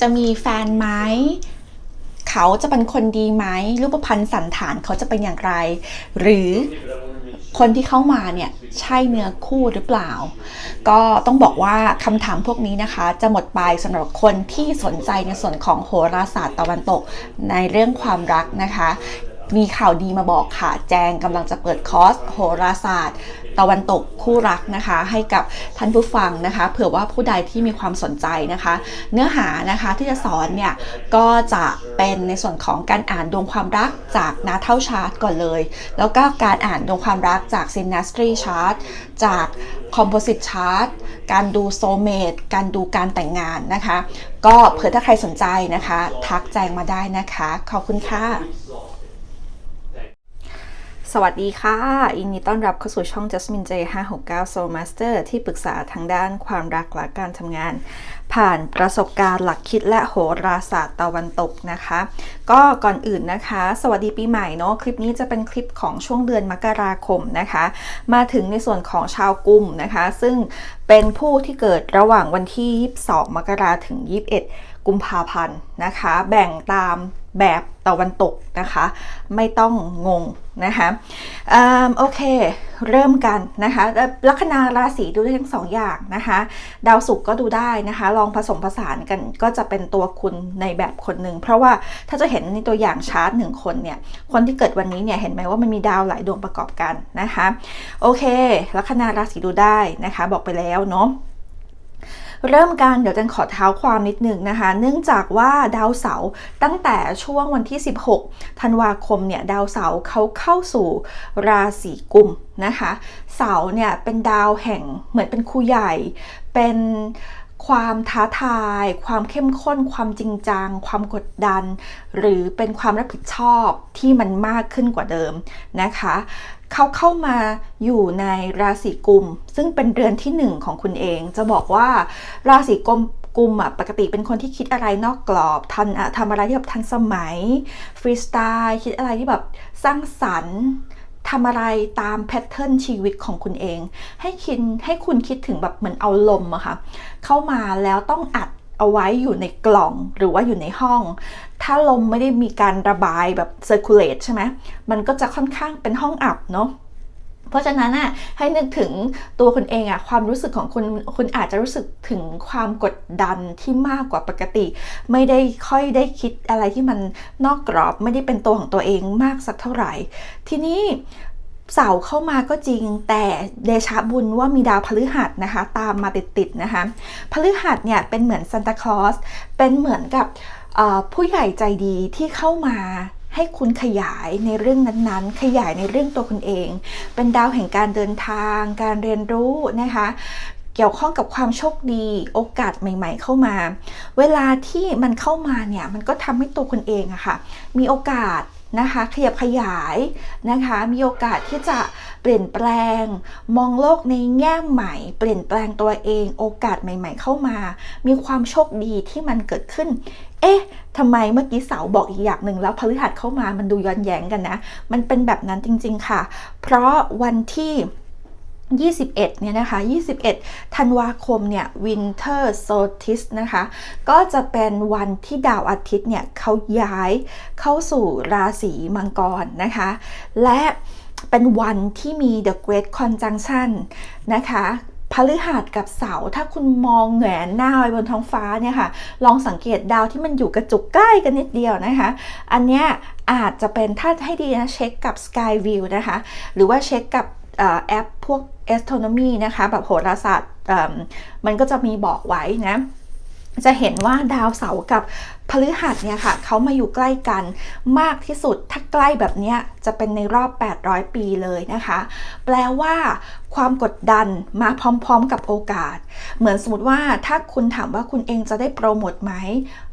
จะมีแฟนไหมเขาจะเป็นคนดีไหมรูปพรรณสันฐานเขาจะเป็นอย่างไร หรือคนที่เข้ามาเนี่ยใช่เนื้อคู่หรือเปล่า ก็ต้องบอกว่าคำถามพวกนี้นะคะ จะหมดไปสำหรับคนที่สนใจในส่วนของโหราศาสตร์ตะวันตกในเรื่องความรักนะคะ มีข่าวดีมาบอกค่ะ แจงกำลังจะเปิดคอร์สโหราศาสตร์ ตะวันตกคู่รักนะคะ ให้กับท่านผู้ฟังนะคะ เผื่อว่าผู้ใดที่มีความสนใจนะคะ เนื้อหานะคะที่จะสอนเนี่ยก็จะเป็นในส่วนของการอ่านดวงความรักจากนาเท่าชาร์ตก่อนเลย แล้วก็การอ่านดวงความรักจาก Synastry Chart จาก Composite Chart การดูโซเมตการดูการแต่งงานนะคะ ก็เผื่อถ้าใครสนใจนะคะ ทักแจ้งมาได้นะคะ ขอบคุณค่ะ สวัสดีค่ะอินดีต้อนรับเข้าสู่ช่อง Jasmine J 569 Soul Master ที่ปรึกษาทางด้านความรักและการทำงาน ผ่านประสบการณ์หลักคิดและโหราศาสตร์ตะวันตกนะคะ ก็ก่อนอื่นนะคะ สวัสดีปีใหม่เนาะคลิปนี้จะเป็นคลิปของช่วงเดือนมกราคมนะคะ มาถึงในส่วนของชาวกุมนะคะ ซึ่งเป็นผู้ที่เกิดระหว่างวันที่ 22 มกราถึง 21 กุมภาพันธ์นะคะ แบ่งตามแบบตะวันตกนะคะ ไม่ต้องงงนะคะอโอเค เริ่มกันนะคะลัคนาราศีดูได้ทั้งสองอย่างนะคะ ดาวศุกร์ก็ดูได้นะคะ ลองผสมผสานกันก็จะเป็นตัวคุณในแบบคนหนึ่ง เพราะว่าถ้าจะเห็นในตัวอย่างชาร์ตหนึ่งคนเนี่ย คนที่เกิดวันนี้เนี่ยเห็นไหมว่ามันมีดาวหลายดวงประกอบกันนะคะ โอเค ลัคนาราศีดูได้นะคะ บอกไปแล้วเนาะ เริ่มกันเดี๋ยวจันขอเท้าความนิดหนึ่งนะคะ เนื่องจากว่าดาวเสาร์ตั้งแต่ช่วงวันที่ 16 ธันวาคมเนี่ยดาวเสาร์เขาเข้าสู่ราศีกุมนะคะ เสาร์เนี่ยเป็นดาวแห่งเหมือนเป็นครูใหญ่ เป็นความท้าทาย ความเข้มข้น ความจริงจัง ความกดดัน หรือเป็นความรับผิดชอบที่มันมากขึ้นกว่าเดิมนะคะ เขาเข้ามาอยู่ในราศีกุม ซึ่งเป็นเรือนที่หนึ่งของคุณเอง จะบอกว่าราศีกุมกุมอะปกติเป็นคนที่คิดอะไรนอกกรอบทันอะทำอะไรที่แบบทันสมัยฟรีสไตล์คิดอะไรที่แบบสร้างสรรค์ทำอะไรตามแพทเทิร์นชีวิตของคุณเอง ให้คิดให้คุณคิดถึงแบบเหมือนเอาลมอะค่ะเข้ามาแล้วต้องอัด เอาไว้อยู่ในกล่องหรือว่าอยู่ในห้อง ถ้าลมไม่ได้มีการระบายแบบ circulate ใช่ไหมมันก็จะค่อนข้างเป็นห้องอับเนาะเพราะฉะนั้นอะให้นึกถึงตัวคุณเองอะความรู้สึกของคุณคุณอาจจะรู้สึกถึงความกดดันที่มากกว่าปกติ ไม่ได้ค่อยได้คิดอะไรที่มันนอกกรอบ ไม่ได้เป็นตัวของตัวเองมากสักเท่าไหร่ ทีนี้ เสาเข้ามาก็จริงแต่เดชะบุญว่ามีดาวพฤหัสนะคะ ตามมาติดๆนะคะพฤหัสเนี่ยเป็นเหมือนซานตาคลอสเป็นเหมือนกับผู้ใหญ่ใจดีที่เข้ามาให้คุณขยายในเรื่องนั้นๆ ขยายในเรื่องตัวคุณเอง เป็นดาวแห่งการเดินทาง การเรียนรู้นะคะ เกี่ยวข้องกับความโชคดี โอกาสใหม่ ๆ เข้ามา เวลาที่มันเข้ามาเนี่ย มันก็ทำให้ตัวคุณเองอะค่ะ มีโอกาส นะคะขยับขยายนะคะมีโอกาสที่จะเปลี่ยนแปลง มองโลกในแง่ใหม่ เปลี่ยนแปลงตัวเอง โอกาสใหม่ ๆ เข้ามา มีความโชคดีที่มันเกิดขึ้น เอ๊ะทำไมเมื่อกี้เสาบอกอีกอย่างหนึ่งแล้วพฤหัสเข้ามามันดูย้อนแย้งกันนะ มันเป็นแบบนั้นจริง ๆค่ะ เพราะวันที่ 21 เนี่ยนะคะ 21 ธันวาคมเนี่ย Winter Solstice นะคะ ก็จะเป็นวันที่ดาวอาทิตย์เนี่ยเขาย้ายเข้าสู่ราศีมังกรนะคะ และเป็นวันที่มี The Great Conjunction นะคะพฤหัสกับเสาถ้าคุณมองแหงนหน้าไปบนท้องฟ้าเนี่ยค่ะ ลองสังเกตดาวที่มันอยู่กระจุกใกล้กันนิดเดียวนะคะ อันเนี้ยอาจจะเป็นถ้าให้ดีนะเช็คกับ Sky View นะคะ หรือว่าเช็คกับ แอปพวก astronomy นะคะแบบโหราศาสตร์มันก็จะมีบอกไว้นะจะเห็นว่าดาวเสาร์กับพฤหัสเนี่ยค่ะเขามาอยู่ใกล้กันมากที่สุดถ้าใกล้แบบนี้จะเป็นในรอบ 800 ปีเลยนะคะ แปลว่า ความกดดันมาพร้อมๆกับโอกาส เหมือนสมมติว่าถ้าคุณถามว่าคุณเองจะได้โปรโมทไหม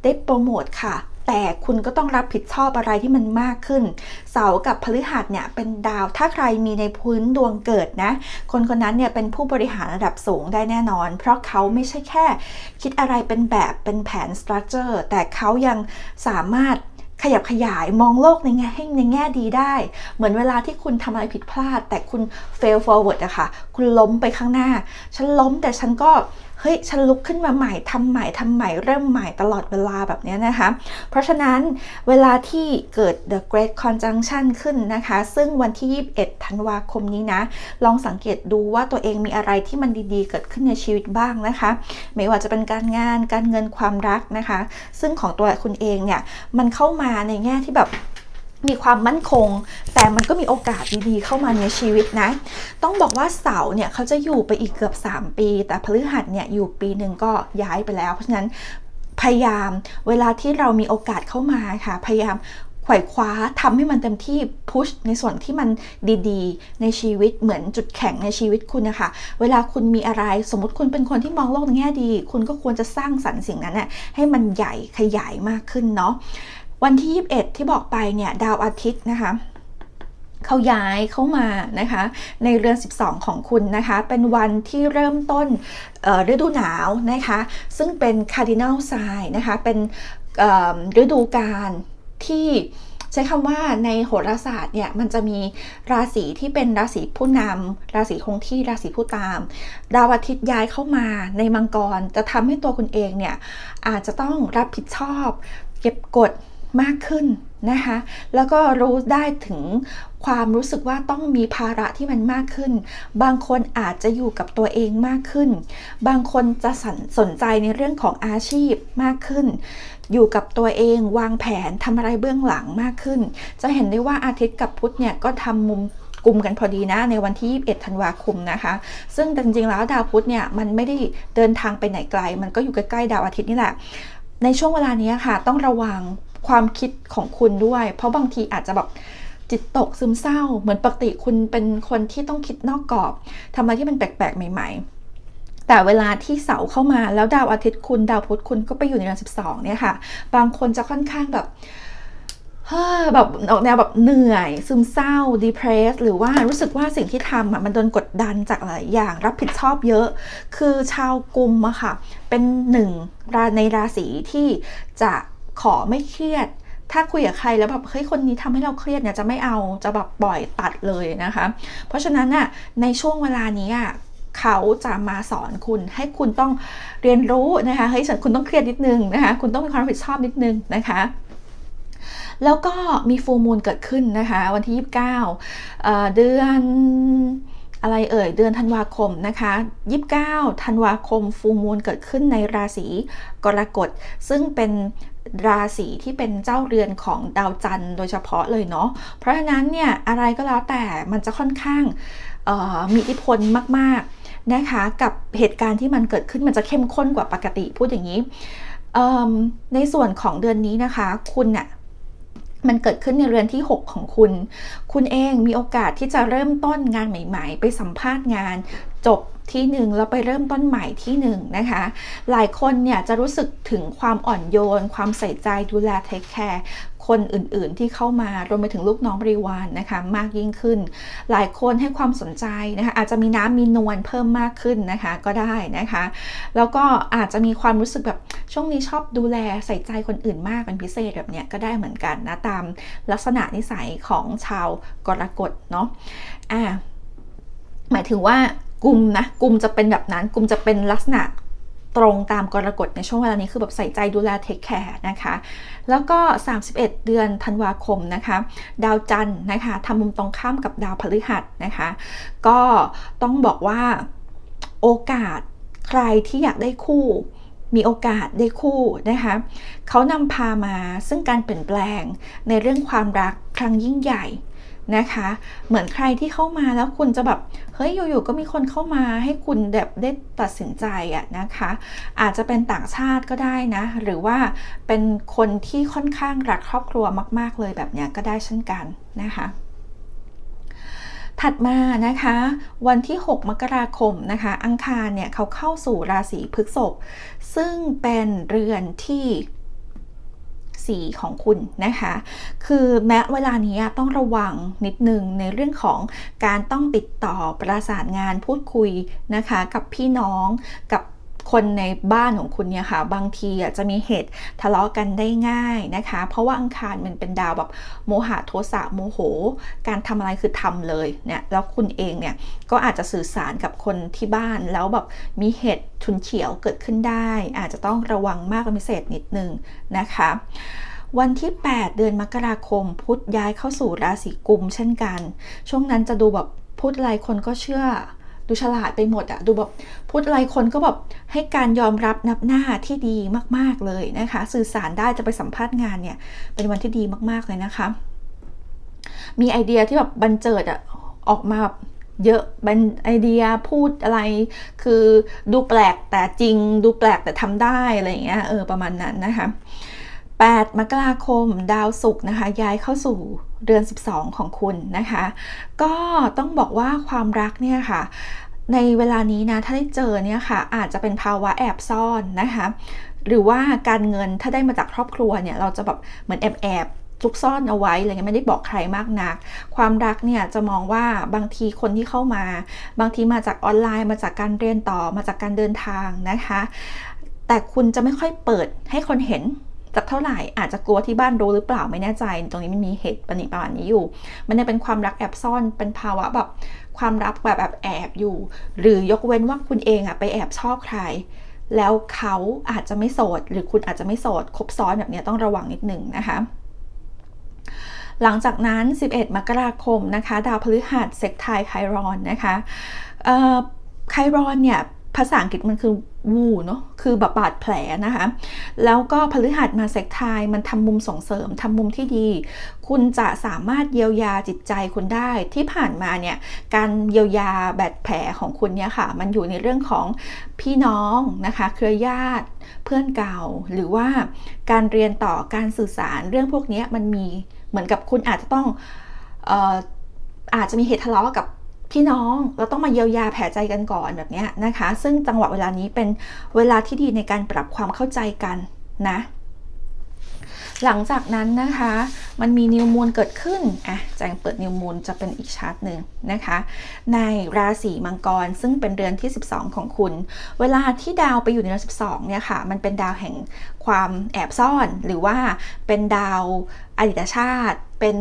ได้โปรโมทค่ะ แต่คุณก็ต้องรับผิดชอบอะไรที่มันมากขึ้น เสากับพฤหัสเนี่ยเป็นดาว ถ้าใครมีในพื้นดวงเกิดนะ คนคนนั้นเนี่ยเป็นผู้บริหารระดับสูงได้แน่นอน เพราะเขาไม่ใช่แค่ คิดอะไรเป็นแบบเป็นแผนสตรัคเจอร์แต่เขายังสามารถขยับขยายมองโลกในแง่ให้ในแง่ดีได้ เหมือนเวลาที่คุณทำอะไรผิดพลาด แต่คุณ fail forward อะค่ะ คุณล้มไปข้างหน้า ฉันล้มแต่ฉันก็ เฮ้ยฉันลุกขึ้นมาใหม่ทำใหม่ทำใหม่เริ่มใหม่ตลอดเวลาแบบนี้นะคะ เพราะฉะนั้นเวลาที่เกิด the great conjunction ขึ้นนะคะ ซึ่งวันที่ 21 ธันวาคมนี้นะ ลองสังเกตดูว่าตัวเองมีอะไรที่มันดีๆ เกิดขึ้นในชีวิตบ้างนะคะ ไม่ว่าจะเป็นการงานการเงินความรักนะคะ ซึ่งของตัวคุณเองเนี่ยมันเข้ามาในแง่ที่แบบ มีความมั่นคง แต่มันก็มีโอกาสดีๆ เข้ามาในชีวิตนะ ต้องบอกว่าเสาเนี่ยเขาจะอยู่ไปอีกเกือบ 3 ปี แต่พฤหัสเนี่ยอยู่ปีหนึ่งก็ย้ายไปแล้ว เพราะฉะนั้นพยายามเวลาที่เรามีโอกาสเข้ามาค่ะ พยายามไขว่คว้าทำให้มันเต็มที่พุชในส่วนที่มันดีๆ ในชีวิตเหมือนจุดแข็งในชีวิตคุณนะคะ เวลาคุณมีอะไรสมมติคุณเป็นคนที่มองโลกในแง่ดี คุณก็ควรจะสร้างสรรค์สิ่งนั้นน่ะให้มันใหญ่ขยายมากขึ้นเนาะ วันที่ 21 ที่บอกไปเนี่ยดาวอาทิตย์นะคะเขาย้ายเข้ามานะคะในเรือน 12 ของคุณนะคะเป็นวันที่เริ่มต้นฤดูหนาวนะคะซึ่งเป็น cardinal sign นะคะเป็นฤดูกาลที่ใช้คำว่าในโหราศาสตร์เนี่ยมันจะมีราศีที่เป็นราศีผู้นำราศีคงที่ราศีผู้ตาม ดาวอาทิตย์ย้ายเข้ามาในมังกร จะทำให้ตัวคุณเองเนี่ยอาจจะต้องรับผิดชอบ เก็บกด มากขึ้นนะคะ แล้วก็รู้ได้ถึงความรู้สึกว่าต้องมีภาระที่มันมากขึ้น บางคนอาจจะอยู่กับตัวเองมากขึ้น บางคนจะสนสนใจในเรื่องของอาชีพมากขึ้น อยู่กับตัวเองวางแผนทำอะไรเบื้องหลังมากขึ้น จะเห็นได้ว่าอาทิตย์กับพุธเนี่ยก็ทำมุมกลุ่มกันพอดีนะในวันที่ 21 ธันวาคมนะคะ ซึ่งจริงๆแล้วดาวพุธเนี่ยมันไม่ได้เดินทางไปไหนไกล มันก็อยู่ใกล้ๆดาวอาทิตย์นี่แหละในช่วงเวลานี้ค่ะ ต้องระวัง ความคิดของคุณด้วย เพราะบางทีอาจจะแบบจิตตกซึมเศร้า เหมือนปกติคุณเป็นคนที่ต้องคิดนอกกรอบทำอะไรที่มันแปลกๆ ใหม่ ๆ แต่เวลาที่เสาเข้ามาแล้วดาวอาทิตย์คุณดาวพุธคุณก็ไปอยู่ในเดือน12 เนี่ยค่ะ บางคนจะค่อนข้างแบบแบบออกแนวแบบเหนื่อย ซึมเศร้า depressed หรือว่ารู้สึกว่าสิ่งที่ทำอะมันโดนกดดันจากหลายอย่างรับผิดชอบเยอะ คือชาวกุมอะค่ะ เป็นหนึ่งในราศีที่จะ ขอไม่เครียด ถ้าคุยกับใครแล้วแบบเฮ้ยคนนี้ทำให้เราเครียดเนี่ยจะไม่เอาจะแบบปล่อยตัดเลยนะคะ เพราะฉะนั้นน่ะในช่วงเวลานี้อะเขาจะมาสอนคุณให้คุณต้องเรียนรู้นะคะเฮ้ยคุณต้องเครียดนิดนึงนะคะคุณต้องมีความรับผิดชอบนิดนึงนะคะแล้วก็มีฟูมูลเกิดขึ้นนะคะ วันที่ 29เเดือนอะไรเอ่ยเดือนธันวาคมนะคะ 29ธันวาคมฟูมูลเกิดขึ้นในราศีกรกฎซึ่งเป็น ราศีที่เป็นเจ้าเรือนของดาวจันทร์โดยเฉพาะเลยเนาะ เพราะฉะนั้นเนี่ยอะไรก็แล้วแต่มันจะค่อนข้างมีอิทธิพลมากๆนะคะกับเหตุการณ์ที่มันเกิดขึ้นมันจะเข้มข้นกว่าปกติพูดอย่างนี้ ในส่วนของเดือนนี้นะคะ คุณเนี่ย มันเกิดขึ้นในเรือนที่ 6 ของคุณ คุณเองมีโอกาสที่จะเริ่มต้นงานใหม่ ๆ ไปสัมภาษณ์งาน จบที่หนึ่งแล้วไปเริ่มต้นใหม่ที่หนึ่งนะคะ หลายคนเนี่ยจะรู้สึกถึงความอ่อนโยน ความใส่ใจดูแลเทคแคร์ คนอื่นๆ ที่เข้ามารวมไปถึงลูกน้องบริวารนนะคะมากยิ่งขึ้น หลายคนให้ความสนใจนะคะอาจจะมีน้ำมีนวลเพิ่มมากขึ้นนะคะก็ได้นะคะ แล้วก็อาจจะมีความรู้สึกแบบช่วงนี้ชอบดูแลใส่ใจคนอื่นมากเป็นพิเศษแบบเนี้ยก็ได้เหมือนกันนะตามลักษณะนิสัยของชาวกรกฎเนาะอ่าหมายถึงว่ากลุ่มนะกลุ่มจะเป็นแบบนั้นกลุ่มจะเป็นลักษณะ ตรงตามกรกฎในช่วงเวลานี้คือแบบใส่ใจดูแลเทคแคร์นะคะ แล้วก็ 31 เดือนธันวาคมนะคะ ดาวจันทร์นะคะทำมุมตรงข้ามกับดาวพฤหัสนะคะ ก็ต้องบอกว่าโอกาสใครที่อยากได้คู่มีโอกาสได้คู่นะคะ เขานำพามาซึ่งการเปลี่ยนแปลงในเรื่องความรักครั้งยิ่งใหญ่ นะคะ เหมือนใครที่เข้ามาแล้วคุณจะแบบเฮ้ยอยู่ๆก็มีคนเข้ามาให้คุณแบบได้ตัดสินใจอะนะคะ อาจจะเป็นต่างชาติก็ได้นะ หรือว่าเป็นคนที่ค่อนข้างรักครอบครัวมาก ๆ เลยแบบเนี้ยก็ได้เช่นกันนะคะถัดมานะคะ วันที่ 6 มกราคมนะคะ อังคารเนี่ยเขาเข้าสู่ราศีพฤษภซึ่งเป็นเรือนที่ สีของคุณนะคะ คือแม้เวลานี้ต้องระวังนิดนึงในเรื่องของการต้องติดต่อประสานงานพูดคุยนะคะ กับพี่น้องกับ คนในบ้านของคุณเนี่ยค่ะ บางทีอะจะมีเหตุทะเลาะกันได้ง่ายนะคะ เพราะว่าอังคารมันเป็นดาวแบบโมหะโทสะโมโห การทำอะไรคือทำเลยเนี่ยแล้วคุณเองเนี่ยก็อาจจะสื่อสารกับคนที่บ้านแล้วแบบมีเหตุชุนเฉียวเกิดขึ้นได้ อาจจะต้องระวังมากเป็นพิเศษนิดนึงนะคะวันที่ 8 เดือนมกราคม พุธย้ายเข้าสู่ราศีกุมเช่นกัน ช่วงนั้นจะดูแบบพูดอะไรคนก็เชื่อ ดูฉลาดไปหมดอะดูแบบพูดอะไรคนก็แบบให้การยอมรับนับหน้าที่ดีมาก ๆ เลยนะคะ สื่อสารได้จะไปสัมภาษณ์งานเนี่ยเป็นวันที่ดีมากๆเลยนะคะ มีไอเดียที่แบบบันเจิดอะออกมาแบบเยอะบันไอเดียพูดอะไร คือดูแปลกแต่จริง ดูแปลกแต่ทำได้อะไรอย่างเงี้ยเออประมาณนั้นนะคะ8มกราคมดาวศุกร์นะคะ ย้ายเข้าสู่ เดือน 12 ของคุณนะคะ ก็ต้องบอกว่าความรักเนี่ยค่ะในเวลานี้นะถ้าได้เจอเนี่ยค่ะ อาจจะเป็นภาวะแอบซ่อนนะคะ หรือว่าการเงินถ้าได้มาจากครอบครัวเนี่ยเราจะแบบเหมือนแอบแอบซุกซ่อนเอาไว้อะไรเงี้ยไม่ได้บอกใครมากนัก ความรักเนี่ยจะมองว่าบางทีคนที่เข้ามา บางทีมาจากออนไลน์มาจากการเรียนต่อมาจากการเดินทางนะคะ แต่คุณจะไม่ค่อยเปิดให้คนเห็น สักเท่าไหร่อาจจะกลัวที่บ้านรู้หรือเปล่าไม่แน่ใจ ตรงนี้มันมีเหตุปณิประมาณนี้อยู่ มันเป็นความรักแอบซ่อนเป็นภาวะแบบความรักแบบแบบแอบอยู่ หรือยกเว้นว่าคุณเองอะไปแอบชอบใคร แล้วเขาอาจจะไม่โสด หรือคุณอาจจะไม่โสดคบซ้อนแบบนี้ต้องระวังนิดหนึ่งนะคะหลังจากนั้น 11 มกราคมนะคะ ดาวพฤหัสเซกไทไครอนนะคะไครอนเนี่ย ภาษาอังกฤษมันคือวูเนาะคือแบบบาดแผลนะคะ แล้วก็พฤหัสมาเซกไทมันทำมุมส่งเสริมทำมุมที่ดี คุณจะสามารถเยียวยาจิตใจคุณได้ที่ผ่านมาเนี่ยการเยียวยาบาดแผลของคุณเนี่ยค่ะ มันอยู่ในเรื่องของพี่น้องนะคะ เครือญาติเพื่อนเก่า หรือว่าการเรียนต่อการสื่อสารเรื่องพวกนี้มันมีเหมือนกับคุณอาจจะต้องอาจจะมีเหตุทะเลาะกับ พี่น้องเราต้องมาเยียวยาแผลใจกันก่อนแบบนี้นะคะ ซึ่งจังหวะเวลานี้เป็นเวลาที่ดีในการปรับความเข้าใจกันนะ หลังจากนั้นนะคะ มันมีนิวมูลเกิดขึ้นอะแจงเปิดนิวมูลจะเป็นอีกชาร์ตหนึ่งนะคะ ในราศีมังกรซึ่งเป็นเดือนที่ 12 ของคุณ เวลาที่ดาวไปอยู่ในเดือน12เนี่ยค่ะ มันเป็นดาวแห่ง ความแอบซ่อนหรือว่าเป็นดาวอดีตชาติ เป็น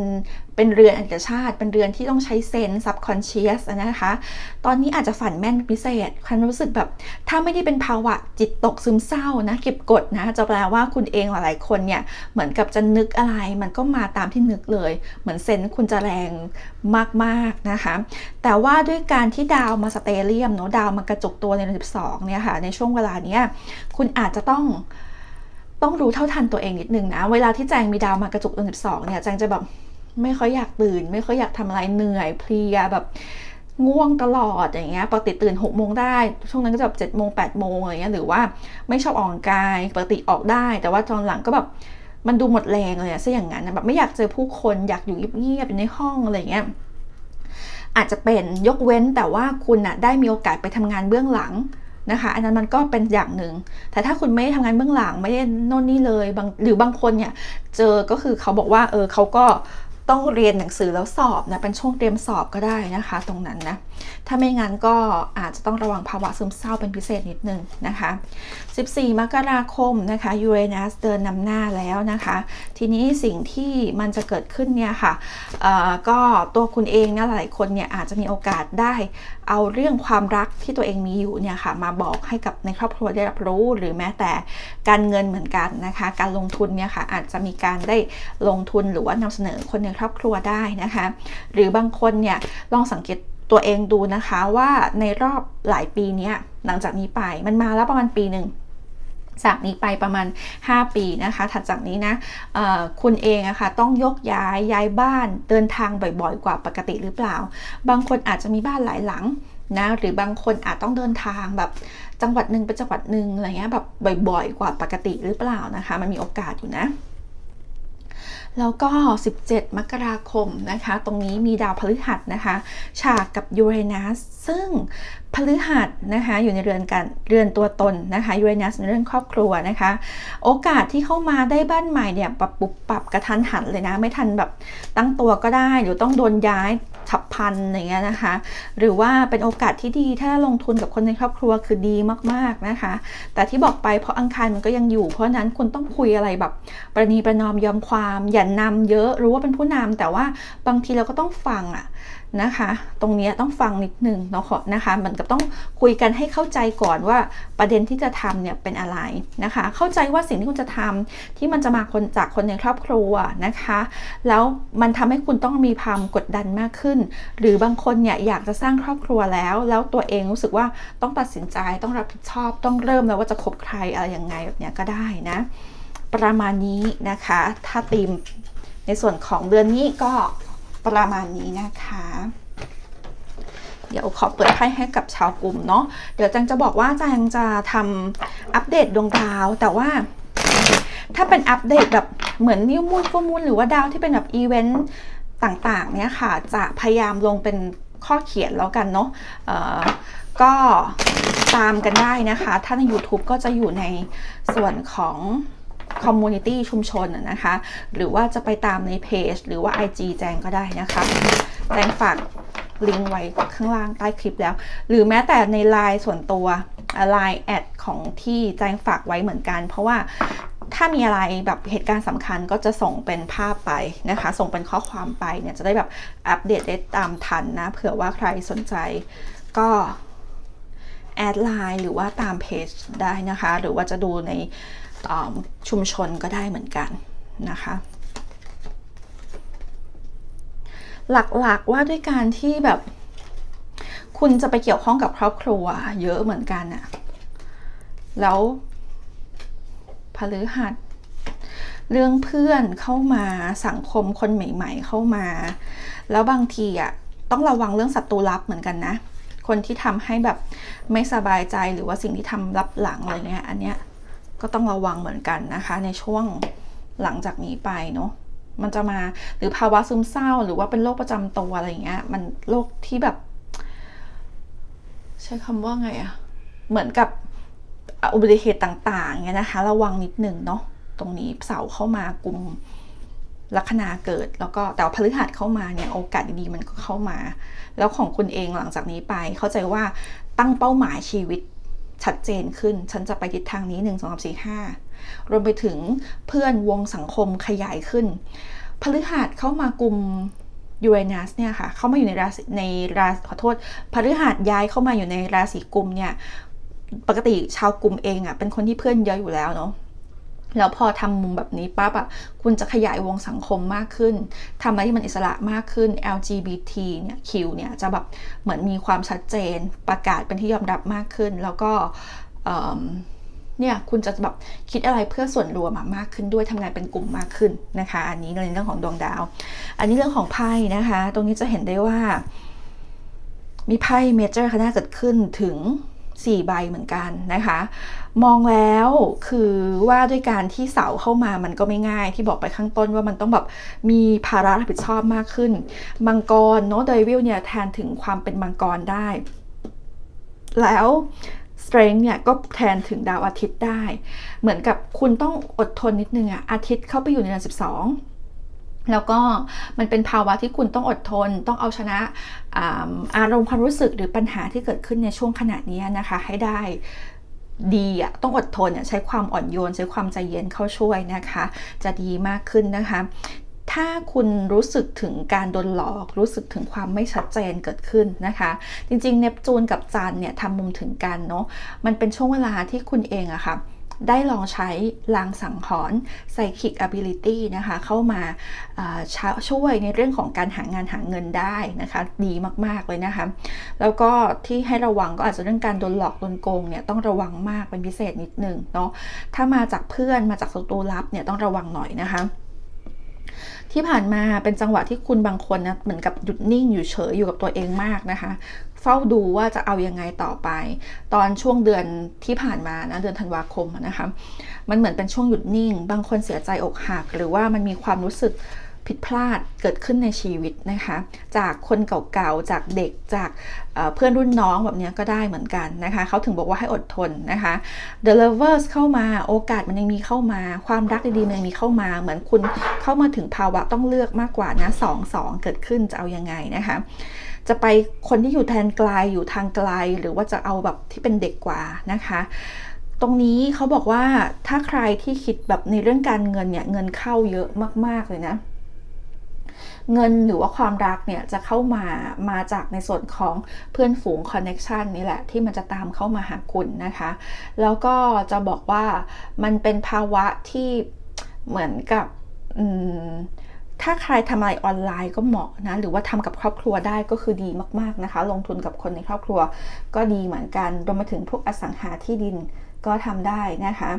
เป็นเรือนอดีตชาติ เป็นเรือนที่ต้องใช้เซนซับคอนเชียสนะคะ ตอนนี้อาจจะฝันแม่นพิเศษความรู้สึกแบบถ้าไม่ได้เป็นภาวะจิตตกซึมเศร้านะเก็บกดนะจะแปลว่าคุณเองหลายๆคนเนี่ยเหมือนกับจะนึกอะไร มันก็มาตามที่นึกเลย เหมือนเซนคุณจะแรงมากๆนะคะ แต่ว่าด้วยการที่ดาวมาสเตเลียมเนาะดาวมากระจุกตัวในเดือน12เนี่ยค่ะในช่วงเวลาเนี้ยคุณอาจจะต้อง ต้องรู้เท่าทันตัวเองนิดนึงนะ เวลาที่แจงมีดาวมากระจุกเดือน12เนี่ยแจงจะแบบไม่ค่อยอยากตื่น ไม่ค่อยอยากทำอะไรเหนื่อยเพลียแบบง่วงตลอดอย่างเงี้ยปกติตื่น6กโมงได้ ช่วงนั้นก็จะแบบเจ็ดโมงแปดโมงอะไรเงี้ยหรือว่าไม่ชอบออกกายปกติออกได้ แต่ว่าตอนหลังก็แบบมันดูหมดแรงเลยอะซะอย่างนั้นแบบไม่อยากเจอผู้คนอยากอยู่เงียบๆอยู่ในห้องอะไรเงี้ยอาจจะเป็นยกเว้นแต่ว่าคุณอะได้มีโอกาสไปทำงานเบื้องหลัง นะคะอันนั้นมันก็เป็นอย่างหนึ่ง แต่ถ้าคุณไม่ได้ทำงานเบื้องหลังไม่ได้โน่นนี่เลยหรือบางคนเนี่ยเจอก็คือเขาบอกว่าเออเขาก็ต้องเรียนหนังสือแล้วสอบนะเป็นช่วงเตรียมสอบก็ได้นะคะ ตรงนั้นนะถ้าไม่งั้นก็อาจจะต้องระวังภาวะซึมเศร้าเป็นพิเศษนิดนึงนะคะ 14 มกราคมนะคะยูเรนัสเดินนำหน้าแล้วนะคะ ทีนี้สิ่งที่มันจะเกิดขึ้นเนี่ยค่ะก็ตัวคุณเองนะหลายคนเนี่ยอาจจะมีโอกาสได้เอาเรื่องความรักที่ตัวเองมีอยู่เนี่ยค่ะมาบอกให้กับในครอบครัวได้รับรู้ หรือแม้แต่การเงินเหมือนกันนะคะ การลงทุนเนี่ยค่ะอาจจะมีการได้ลงทุนหรือว่านำเสนอคนในครอบครัวได้นะคะ หรือบางคนเนี่ยลองสังเกต ตัวเองดูนะคะว่าในรอบหลายปีนี้หลังจากนี้ไปมันมาแล้วประมาณปีหนึ่งจากนี้ไปประมาณ 5 ปีนะคะ ถัดจากนี้นะคุณเองอะคะ่ะต้องยกย้ายย้ายบ้านเดินทางบ่อยๆ กว่าปกติหรือเปล่า บางคนอาจจะมีบ้านหลายหลังนะหรือบางคนอาจต้องเดินทางแบบจังหวัดหนึ่งไปจังหวัดหนึ่งอะไรเงี้ยแบบบ่อยๆ กว่าปกติหรือเปล่านะคะ มันมีโอกาสอยู่นะ แล้วก็ 17 มกราคมนะคะ ตรงนี้มีดาวพฤหัสนะคะ ฉากกับยูเรนัส ซึ่งพฤหัสนะคะอยู่ในเรือนการเรือนตัวตนนะคะยูเรนัสในเรื่องครอบครัวนะคะ โอกาสที่เข้ามาได้บ้านใหม่เนี่ยปรับปุบปรับกระทันหันเลยนะ ไม่ทันแบบตั้งตัวก็ได้ หรือต้องโดนย้าย ฉับพลันอย่างเงี้ยนะคะ หรือว่าเป็นโอกาสที่ดีถ้าลงทุนกับคนในครอบครัวคือดีมากๆนะคะ แต่ที่บอกไปเพราะอังคารมันก็ยังอยู่ เพราะนั้นคุณต้องคุยอะไรแบบประนีประนอมยอมความอย่านนำเยอะรู้ว่าเป็นผู้นำแต่ว่าบางทีเราก็ต้องฟังอะ นะคะ ตรงนี้ต้องฟังนิดนึงเนาะนะคะเหมือนกับต้องคุยกันให้เข้าใจก่อนว่าประเด็นที่จะทำเนี่ยเป็นอะไรนะคะ เข้าใจว่าสิ่งที่คุณจะทำที่มันจะมาคนจากคนในครอบครัวนะคะ แล้วมันทำให้คุณต้องมีความกดดันมากขึ้น หรือบางคนเนี่ยอยากจะสร้างครอบครัวแล้ว แล้วตัวเองรู้สึกว่าต้องตัดสินใจต้องรับผิดชอบ ต้องเริ่มแล้วว่าจะคบใครอะไรยังไงแบบเนี้ยก็ได้นะ ประมาณนี้นะคะ ถ้าตีมในส่วนของเดือนนี้ก็ ประมาณนี้นะคะ เดี๋ยวขอเปิดไพ่ให้กับชาวกลุ่มเนาะเดี๋ยวจังจะบอกว่าจังจะทำอัปเดตดวงดาวแต่ว่าถ้าเป็นอัปเดตแบบเหมือนนิ้วมูนฟูมูนหรือว่าดาวที่เป็นแบบอีเวนต์ต่างๆ เนี่ยค่ะ จะพยายามลงเป็นข้อเขียนแล้วกันเนาะก็ตามกันได้นะคะ ถ้าใน YouTube ก็จะอยู่ในส่วนของ คอมมูนิตี้ชุมชนนะคะ หรือว่าจะไปตามในเพจ หรือว่า IG แจงก็ได้นะคะแจงฝากลิงก์ไว้ข้างล่างใต้คลิปแล้ว หรือแม้แต่ในไลน์ส่วนตัวไลน์แอดของที่แจงฝากไว้เหมือนกัน เพราะว่าถ้ามีอะไรแบบเหตุการณ์สำคัญก็จะส่งเป็นภาพไปนะคะ ส่งเป็นข้อความไปเนี่ยจะได้แบบอัปเดตได้ตามทันนะเผื่อว่าใครสนใจก็แอดไลน์หรือว่าตามเพจได้นะคะ หรือว่าจะดูใน ชุมชนก็ได้เหมือนกันนะคะ หลักๆว่าด้วยการที่แบบ คุณจะไปเกี่ยวข้องกับครอบครัว เยอะเหมือนกันอะแล้วพฤหัสเรื่องเพื่อนเข้ามาสังคมคนใหม่ ๆ เข้ามา แล้วบางทีอะต้องระวังเรื่องศัตรูลับเหมือนกันนะ คนที่ทำให้แบบไม่สบายใจหรือว่าสิ่งที่ทำรับหลังอะไรเงี้ยอันเนี้ย ก็ต้องระวังเหมือนกันนะคะ ในช่วงหลังจากนี้ไปเนาะมันจะมาหรือภาวะซึมเศร้า หรือว่าเป็นโรคประจำตัวอะไรอย่างเงี้ย มันโรคที่แบบ ใช้คำว่าไงอะเหมือนกับอุบัติเหตุต่างๆเงี้ยนะคะ ระวังนิดนึงเนาะตรงนี้เสาเข้ามากลุ่มลัคนาเกิดแล้วก็แต่พฤหัสเข้ามาเนี่ยโอกาสดีๆมันก็เข้ามา แล้วของคุณเองหลังจากนี้ไปเข้าใจว่าตั้งเป้าหมายชีวิต ชัดเจนขึ้น ฉันจะไปทิศทางนี้ 1 2 3 4 5 รวมไปถึงเพื่อนวงสังคมขยายขึ้น พฤหัสเข้ามากลุ่มยูเรนัสเนี่ยค่ะ เข้ามาอยู่ในราศีในราขอโทษพฤหัสย้ายเข้ามาอยู่ในราศีกุมเนี่ย ปกติชาวกลุ่มเองอะ่ะ เป็นคนที่เพื่อนเยอะอยู่แล้วเนาะ แล้วพอทำมุมแบบนี้ปั๊บอะคุณจะขยายวงสังคมมากขึ้นทำอะไรที่มันอิสระมากขึ้น LGBT เนี่ย Q เนี่ย จะแบบเหมือนมีความชัดเจนประกาศเป็นที่ยอมรับมากขึ้น แล้วก็เนี่ยคุณจะแบบคิดอะไรเพื่อส่วนรวมมากขึ้นด้วยทำงานเป็นกลุ่มมากขึ้นนะคะ อันนี้ในเรื่องของดวงดาว อันนี้เรื่องของไพ่นะคะ ตรงนี้จะเห็นได้ว่า มีไพ่เมเจอร์คณะเกิดขึ้นถึง 4 ใบเหมือนกันนะคะ มองแล้วคือว่าด้วยการที่เสาเข้ามามันก็ไม่ง่ายที่บอกไปข้างต้นว่ามันต้องแบบมีภาระรับผิดชอบมากขึ้น มังกรโนเดวิลเนี่ยแทนถึงความเป็นมังกรได้ แล้ว strength เนี่ยก็แทนถึงดาวอาทิตย์ได้ เหมือนกับคุณต้องอดทนนิดนึงอะอาทิตย์เข้าไปอยู่ในเดือน12 แล้วก็มันเป็นภาวะที่คุณต้องอดทน ต้องเอาชนะอารมณ์ความรู้สึกหรือปัญหาที่เกิดขึ้นในช่วงขณะนี้นะคะ ให้ได้ดีอะต้องอดทนใช้ความอ่อนโยน ใช้ความใจเย็นเข้าช่วยนะคะ จะดีมากขึ้นนะคะ ถ้าคุณรู้สึกถึงการโดนหลอก รู้สึกถึงความไม่ชัดเจนเกิดขึ้นนะคะ จริงๆเนปจูนกับจันเนี่ยทำมุมถึงกันเนาะมันเป็นช่วงเวลาที่คุณเองอะคะ่ะ ได้ลองใช้ลางสังหรณ์ psychic ability นะคะ เข้ามาช่วยในเรื่องของการหางานหาเงินได้นะคะ ดีมาก ๆ เลยนะคะ แล้วก็ที่ให้ระวังก็อาจจะเรื่องการโดนหลอกโดนโกงเนี่ยต้องระวังมากเป็นพิเศษนิดนึงเนาะถ้ามาจากเพื่อนมาจากศัตรูลับเนี่ยต้องระวังหน่อยนะคะ ที่ผ่านมาเป็นจังหวะที่คุณบางคนนะเหมือนกับหยุดนิ่งอยู่เฉยอยู่กับตัวเองมากนะคะ เฝ้าดูว่าจะเอายังไงต่อไป ตอนช่วงเดือนที่ผ่านมานะเดือนธันวาคมนะคะมันเหมือนเป็นช่วงหยุดนิ่ง บางคนเสียใจอกหัก หรือว่ามันมีความรู้สึก ผิดพลาดเกิดขึ้นในชีวิตนะคะ จากคนเก่าๆ จากเด็กจากเพื่อนรุ่นน้องแบบนี้ก็ได้เหมือนกันนะคะ เขาถึงบอกว่าให้อดทนนะคะ The Lovers เข้ามาโอกาสมันยังมีเข้ามา ความรักดีๆมันยังมีเข้ามา เหมือนคุณเข้ามาถึงภาวะต้องเลือกมากกว่านะสองสองเกิดขึ้นจะเอายังไงนะคะ จะไปคนที่อยู่แทนไกลอยู่ทางไกล หรือว่าจะเอาแบบที่เป็นเด็กกว่านะคะตรงนี้เขาบอกว่าถ้าใครที่คิดแบบในเรื่องการเงินเนี่ยเงินเข้าเยอะมาก ๆ เลยนะ เงินหรือว่าความรักเนี่ยจะเข้ามามาจากในส่วนของเพื่อนฝูงคอนเน็ชันนี่แหละที่มันจะตามเข้ามาหาคุณนะคะ แล้วก็จะบอกว่ามันเป็นภาวะที่เหมือนกับถ้าใครทำอะไรออนไลน์ก็เหมาะนะ หรือว่าทำกับครอบครัวได้ก็คือดีมาก ๆนะคะ ลงทุนกับคนในครอบครัวก็ดีเหมือนกันรวมไปถึงพวกอสังหาที่ดินก็ทำได้นะคะ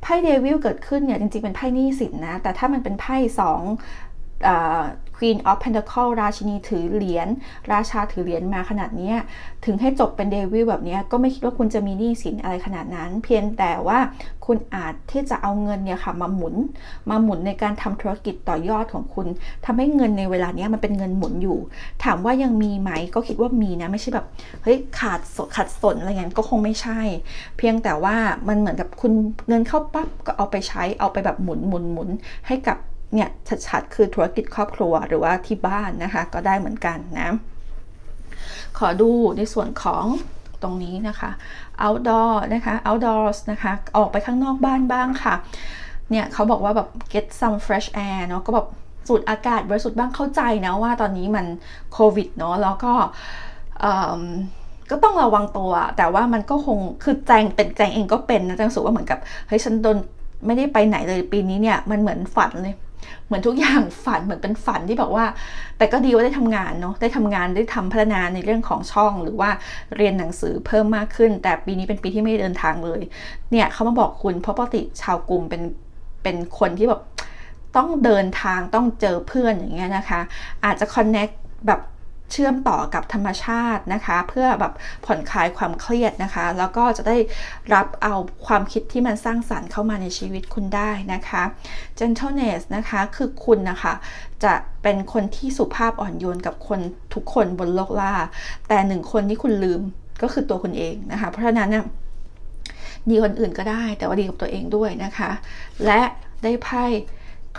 ไพ่เดวิลเกิดขึ้นเนี่ยจริงๆเป็นไพ่หนี้สินนะ แต่ถ้ามันเป็นไพ่สอง Queen of Pentacle ราชินีถือเหรียญราชาถือเหรียญมาขนาดนี้ ถึงให้จบเป็นเดวิลแบบนี้ก็ไม่คิดว่าคุณจะมีหนี้สินอะไรขนาดนั้น เพียงแต่ว่าคุณอาจที่จะเอาเงินเนี่ยค่ะมาหมุน มาหมุนในการทำธุรกิจต่อยอดของคุณทำให้เงินในเวลานี้มันเป็นเงินหมุนอยู่ ถามว่ายังมีไหมก็คิดว่ามีนะไม่ใช่แบบเฮ้ยขาดสขาดสนอะไรเงี้ยก็คงไม่ใช่ เพียงแต่ว่ามันเหมือนกับคุณเงินเข้าปั๊บก็เอาไปใช้เอาไปแบบหมุนหมุนหมุนให้กับ เนี่ยชัดๆคือธุรกิจครอบครัวหรือว่าที่บ้านนะคะ ก็ได้เหมือนกันนะขอดูในส่วนของตรงนี้นะคะ outdoor นะคะ outdoors นะคะ ออกไปข้างนอกบ้านบ้างค่ะ เนี่ยเขาบอกว่าแบบ get some fresh air เนาะก็แบบสูดอากาศบริสุทธิ์บ้างเข้าใจนะว่าตอนนี้มันโควิดเนาะแล้วก็ก็ต้องระวังตัว แต่ว่ามันก็คงคือแจงเป็นแจงเองก็เป็นนะแจงรู้สึกว่าเหมือนกับเฮ้ยฉันโดนไม่ได้ไปไหนเลยปีนี้เนี่ยมันเหมือนฝันเลย เหมือนทุกอย่างฝันเหมือนเป็นฝันที่แบบว่า แต่ก็ดีว่าได้ทำงานเนาะได้ทำงานได้ทำพัฒนาในเรื่องของช่อง หรือว่าเรียนหนังสือเพิ่มมากขึ้น แต่ปีนี้เป็นปีที่ไม่เดินทางเลย เนี่ยเขามาบอกคุณเพราะปกติชาวกลุ่มเป็นเป็นคนที่แบบต้องเดินทางต้องเจอเพื่อนอย่างเงี้ยนะคะ อาจจะคอนเน็กแบบ เชื่อมต่อกับธรรมชาตินะคะ เพื่อแบบผ่อนคลายความเครียดนะคะ แล้วก็จะได้รับเอาความคิดที่มันสร้างสารรค์เข้ามาในชีวิตคุณได้นะคะ gentleness นะคะคือคุณนะคะจะเป็นคนที่สุภาพอ่อนโยนกับคนทุกคนบนโลกล่า แต่หนึ่งคนที่คุณลืมก็คือตัวคุณเองนะคะ เพราะฉะนั้นเนี่ยดีคนอื่นก็ได้ แต่ว่าดีกับตัวเองด้วยนะคะ และได้ไพ่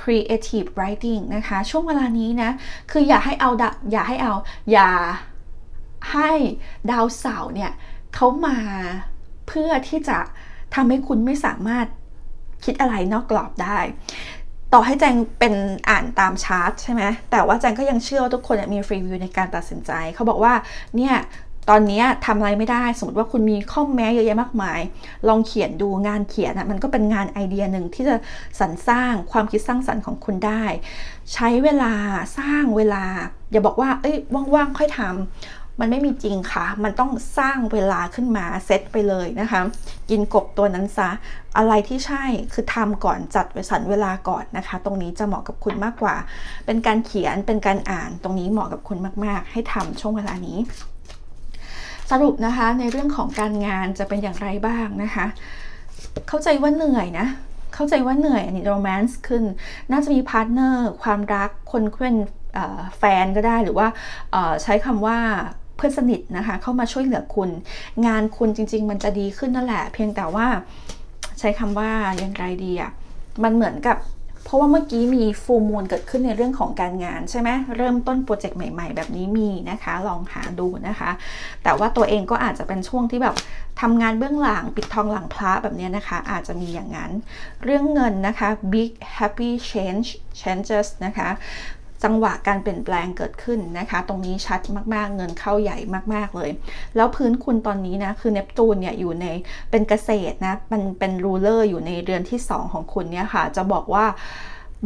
creative writing นะคะ ช่วงเวลานี้นะ คืออย่าให้เอาอย่าให้เอา อย่าให้ดาวเสาร์เนี่ยเขามาเพื่อที่จะทำให้คุณไม่สามารถคิดอะไรนอกกรอบได้ ต่อให้แจงเป็นอ่านตามชาร์ตใช่ไหมแต่ว่าแจงก็ยังเชื่อว่าทุกคนมีฟรีวิวในการตัดสินใจ เขาบอกว่าเนี่ย ตอนนี้ทำอะไรไม่ได้ สมมติว่าคุณมีข้อแม้เยอะแยะมากมาย ลองเขียนดูงานเขียนนะมันก็เป็นงานไอเดียหนึ่งที่จะสรรสร้างความคิดสร้างสรรค์ของคุณได้ ใช้เวลาสร้างเวลา อย่าบอกว่าเอ้ยว่างๆค่อยทำมันไม่มีจริงค่ะ มันต้องสร้างเวลาขึ้นมาเซตไปเลยนะคะ กินกบตัวนั้นซะ อะไรที่ใช่คือทำก่อนจัดไว้สันเวลาก่อนนะคะ ตรงนี้จะเหมาะกับคุณมากกว่า เป็นการเขียน เป็นการอ่าน ตรงนี้เหมาะกับคุณมาก ๆ ให้ทำช่วงเวลานี้ สรุปนะคะในเรื่องของการงานจะเป็นอย่างไรบ้างนะคะ เข้าใจว่าเหนื่อยนะเข้าใจว่าเหนื่อยอันนี้โรแมนต์ขึ้น น่าจะมีพาร์ทเนอร์ความรักคนเป็นแฟนก็ได้หรือว่าใช้คำว่าเพื่อนสนิทนะคะเข้ามาช่วยเหลือคุณ งานคุณจริง ๆ มันจะดีขึ้นนั่นแหละ เพียงแต่ว่าใช้คำว่าอย่างไรดีอะมันเหมือนกับ เพราะว่าเมื่อกี้มีฟูมูลเกิดขึ้นในเรื่องของการงานใช่ไหมเริ่มต้นโปรเจกต์ใหม่ๆ แบบนี้มีนะคะ ลองหาดูนะคะ แต่ว่าตัวเองก็อาจจะเป็นช่วงที่แบบทำงานเบื้องหลังปิดทองหลังพระแบบนี้นะคะ อาจจะมีอย่างนั้น เรื่องเงินนะคะ big happy change changes นะคะ จังหวะการเปลี่ยนแปลงเกิดขึ้นนะคะ ตรงนี้ชัดมากๆ เงินเข้าใหญ่มากๆเลย แล้วพื้นคุณตอนนี้นะคือเนปจูนเนี่ยอยู่ในเป็นเกษตรนะมันเป็นรูเลอร์อยู่ในเรือนที่ 2 ของคุณเนี่ยค่ะ จะบอกว่า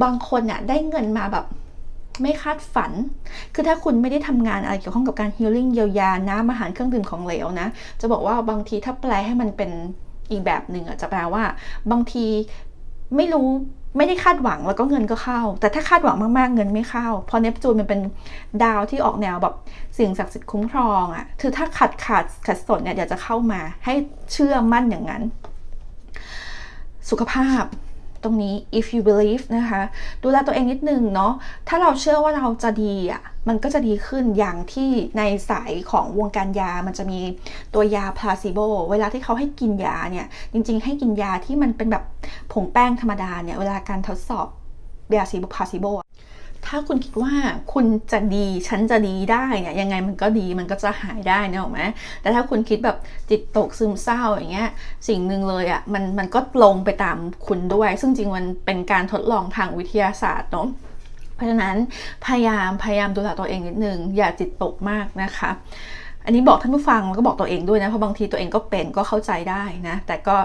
บางคนเนี่ยได้เงินมาแบบไม่คาดฝัน คือถ้าคุณไม่ได้ทำงานอะไรเกี่ยวข้องกับการฮีลิ่งเยียวยาน้ำอาหารเครื่องดื่มของเหลวนะ จะบอกว่าบางทีถ้าแปลให้มันเป็นอีกแบบหนึ่งอะจะแปลว่า บางทีไม่รู้ ไม่ได้คาดหวังแล้วก็เงินก็เข้า แต่ถ้าคาดหวังมากๆเงินไม่เข้าเพราะเนปจูนมันเป็นดาวที่ออกแนวแบบสิ่งศักดิ์สิทธิ์คุ้มครองอะ่ะคือถ้าขัดขาดขัดสนเนี่ยเดี๋ยวจะเข้ามาให้เชื่อมั่นอย่างนั้น สุขภาพ ตรงนี้ if you believe นะคะ ดูแลตัวเองนิดนึงเนาะ ถ้าเราเชื่อว่าเราจะดีอะ มันก็จะดีขึ้นอย่างที่ในสายของวงการยา มันจะมีตัวยา placebo เวลาที่เขาให้กินยาเนี่ย จริงๆ ให้กินยาที่มันเป็นแบบผงแป้งธรรมดาเนี่ย เวลาการทดสอบยาซีบ placebo ถ้าคุณคิดว่าคุณจะดีฉันจะดีได้เนี่ยยังไงมันก็ดีมันก็จะหายได้นะหรอกไหมแต่ถ้าคุณคิดแบบจิตตกซึมเศร้าอย่างเงี้ยสิ่งหนึ่งเลยอะ่ะมันมันก็ลงไปตามคุณด้วย ซึ่งจริงมันเป็นการทดลองทางวิทยาศาสตร์เนาะเพราะฉะนั้นพยายามพยายามดูแลตัวเองนิดนึงอย่าจิตตกมากนะคะ อันนี้บอกท่านผู้ฟังแล้วก็บอกตัวเองด้วยนะเพราะบางทีตัวเองก็เป็นก็เข้าใจได้นะแต่ก็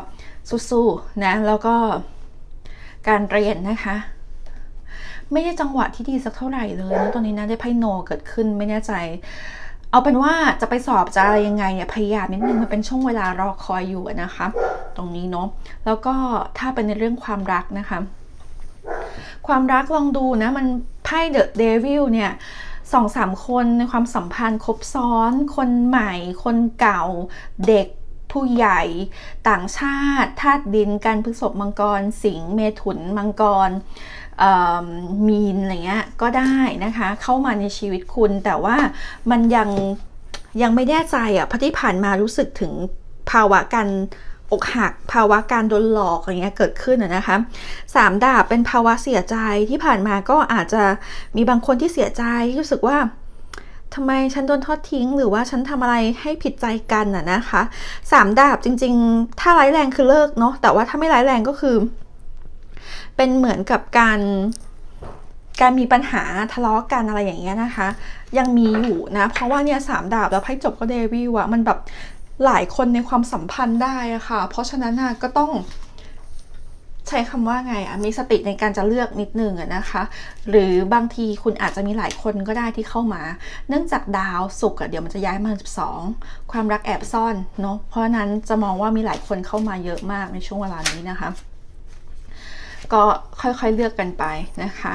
สู้ๆนะแล้วก็การเรียนนะคะ ไม่ใช่จังหวะที่ดีสักเท่าไหร่เลยนะตอนนี้นะได้ไพ่โนเกิดขึ้นไม่แน่ใจ เอาเป็นว่าจะไปสอบจะอะไรยังไงเนี่ยพยายามนิดนึงมันเป็นช่วงเวลารอคอยอยู่นะคะ ตรงนี้เนาะแล้วก็ถ้าเป็นในเรื่องความรักนะคะ ความรักลองดูนะมันไพ่เดอะเดวิลเนี่ยสองสามคนในความสัมพันธ์ครบซ้อน คนใหม่ คนเก่าเด็กผู้ใหญ่ต่างชาติธาตุดินการพฤษภมังกร สิงเมถุนมังกร มีนอะไรเงี้ยก็ได้นะคะ เข้ามาในชีวิตคุณ แต่ว่ามันยังยังไม่แน่ใจอะเพราะที่ผ่านมารู้สึกถึงภาวะการอกหักภาวะการโดนหลอกอะไรเงี้ยเกิดขึ้นนะคะสามดาบเป็นภาวะเสียใจที่ผ่านมาก็อาจจะมีบางคนที่เสียใจรู้สึกว่าทำไมฉันโดนทอดทิ้ง หรือว่าฉันทำอะไรให้ผิดใจกันน่ะนะคะสามดาบจริง ๆ ถ้าร้ายแรงคือเลิกเนาะแต่ว่าถ้าไม่ร้ายแรงก็คือ เป็นเหมือนกับการการมีปัญหาทะเลาะกันอะไรอย่างเงี้ยนะคะ ยังมีอยู่นะ เพราะว่าเนี่ยสามดาบแล้วไพ่จบก็เดวิลอะมันแบบหลายคนในความสัมพันธ์ได้อะค่ะ เพราะฉะนั้นก็ต้องใช้คำว่าไงอะมีสติในการจะเลือกนิดนึงอะนะคะ หรือบางทีคุณอาจจะมีหลายคนก็ได้ที่เข้ามา เนื่องจากดาวสุกอะเดี๋ยวมันจะย้ายมา 12 ความรักแอบซ่อนเนาะเพราะนั้นจะมองว่ามีหลายคนเข้ามาเยอะมากในช่วงเวลานี้นะคะ ก็ค่อยๆเลือกกันไปนะคะ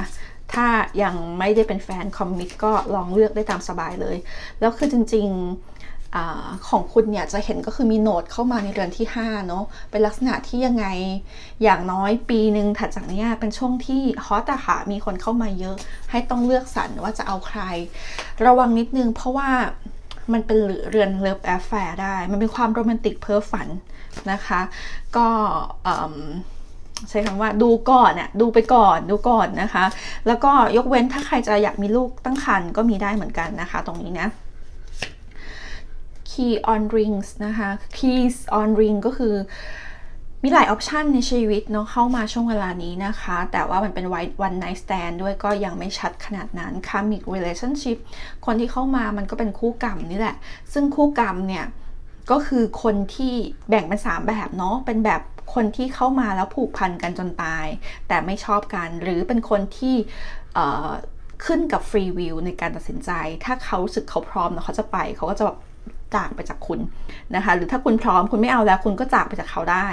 ถ้ายังไม่ได้เป็นแฟนคอมมิกก็ลองเลือกได้ตามสบายเลย แล้วคือจริงๆอของคุณเนี่ยจะเห็นก็คือมีโนดเข้ามาในเดือนที่5เนาะเป็นลักษณะที่ยังไงอย่างน้อยปีหนึ่งถัดจากนี้เป็นช่วงที่ฮอตอะค่ะมีคนเข้ามาเยอะ ให้ต้องเลือกสรรว่าจะเอาใคร ระวังนิดนึงเพราะว่ามันเป็นเรือนเลิฟแอฟแฟร์ได้ มันเป็นความโรแมนติกเพ้อฝันนะคะ ก็ ใช้คำว่าดูก่อนเนี่ยดูไปก่อนดูก่อนนะคะ แล้วก็ยกเว้นถ้าใครจะอยากมีลูกตั้งครรภ์ก็มีได้เหมือนกันนะคะ ตรงนี้นะ key on rings นะคะ keys on ring ก็คือมีหลายออปชันในชีวิตเนาะเข้ามาช่วงเวลานี้นะคะ แต่ว่ามันเป็น one night stand ด้วยก็ยังไม่ชัดขนาดนั้น karmic relationship คนที่เข้ามามันก็เป็นคู่กรรมนี่แหละ ซึ่งคู่กรรมเนี่ยก็คือคนที่แบ่งเป็น 3 แบบเนาะเป็นแบบ คนที่เข้ามาแล้วผูกพันกันจนตาย แต่ไม่ชอบกัน หรือเป็นคนที่ขึ้นกับฟรีวิวในการตัดสินใจ ถ้าเขาสึกเขาพร้อมแล้วเขาจะไปเขาก็จะแบบจากไปจากคุณนะคะ หรือถ้าคุณพร้อมคุณไม่เอาแล้วคุณก็จากไปจากเขาได้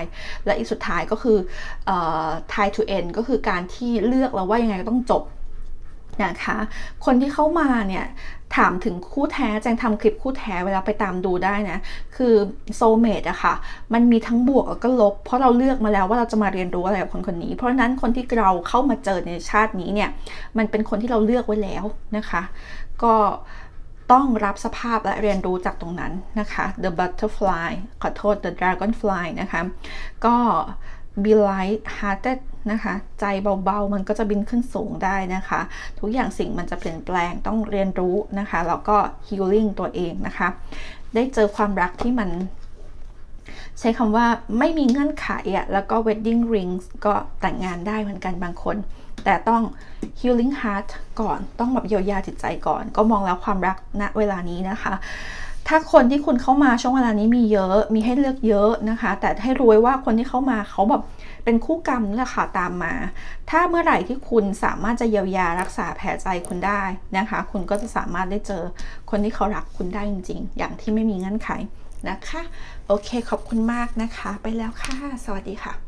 และอีกสุดท้ายก็คือ tie to end ก็คือการที่เลือกแล้วว่ายังไงก็ต้องจบ นะคะ คนที่เข้ามาเนี่ยถามถึงคู่แท้แจงทำคลิปคู่แท้เวลาไปตามดูได้นะ คือโซเมดอะค่ะ มันมีทั้งบวกแล้วก็ลบ เพราะเราเลือกมาแล้วว่าเราจะมาเรียนรู้อะไรกับคนคนนี้ เพราะฉะนั้นคนที่เราเข้ามาเจอในชาตินี้เนี่ย มันเป็นคนที่เราเลือกไว้แล้วนะคะ ก็ต้องรับสภาพและเรียนรู้จากตรงนั้นนะคะ the butterfly ขอโทษ the dragonfly นะคะ ก็ be light hearted นะคะ ใจเบาๆ มันก็จะบินขึ้นสูงได้นะคะ ทุกอย่างสิ่งมันจะเปลี่ยนแปลงต้องเรียนรู้นะคะ แล้วก็ healing ตัวเองนะคะ ได้เจอความรักที่มันใช้คำว่าไม่มีเงื่อนไขอะแล้วก็ wedding rings ก็แต่งงานได้เหมือนกันบางคน แต่ต้อง healing heart ก่อน ต้องแบบเยียวยาจิตใจก่อน ก็มองแล้วความรักณเวลานี้นะคะ ถ้าคนที่คุณเข้ามาช่วงเวลานี้มีเยอะมีให้เลือกเยอะนะคะ แต่ให้รู้ไว้ว่าคนที่เข้ามาเขาแบบเป็นคู่กรรมนี่แหละค่ะตามมา ถ้าเมื่อไหร่ที่คุณสามารถจะเยียวยารักษาแผลใจคุณได้นะคะ คุณก็จะสามารถได้เจอคนที่เขารักคุณได้จริง ๆ อย่างที่ไม่มีเงื่อนไขนะคะ โอเคขอบคุณมากนะคะ ไปแล้วค่ะ สวัสดีค่ะ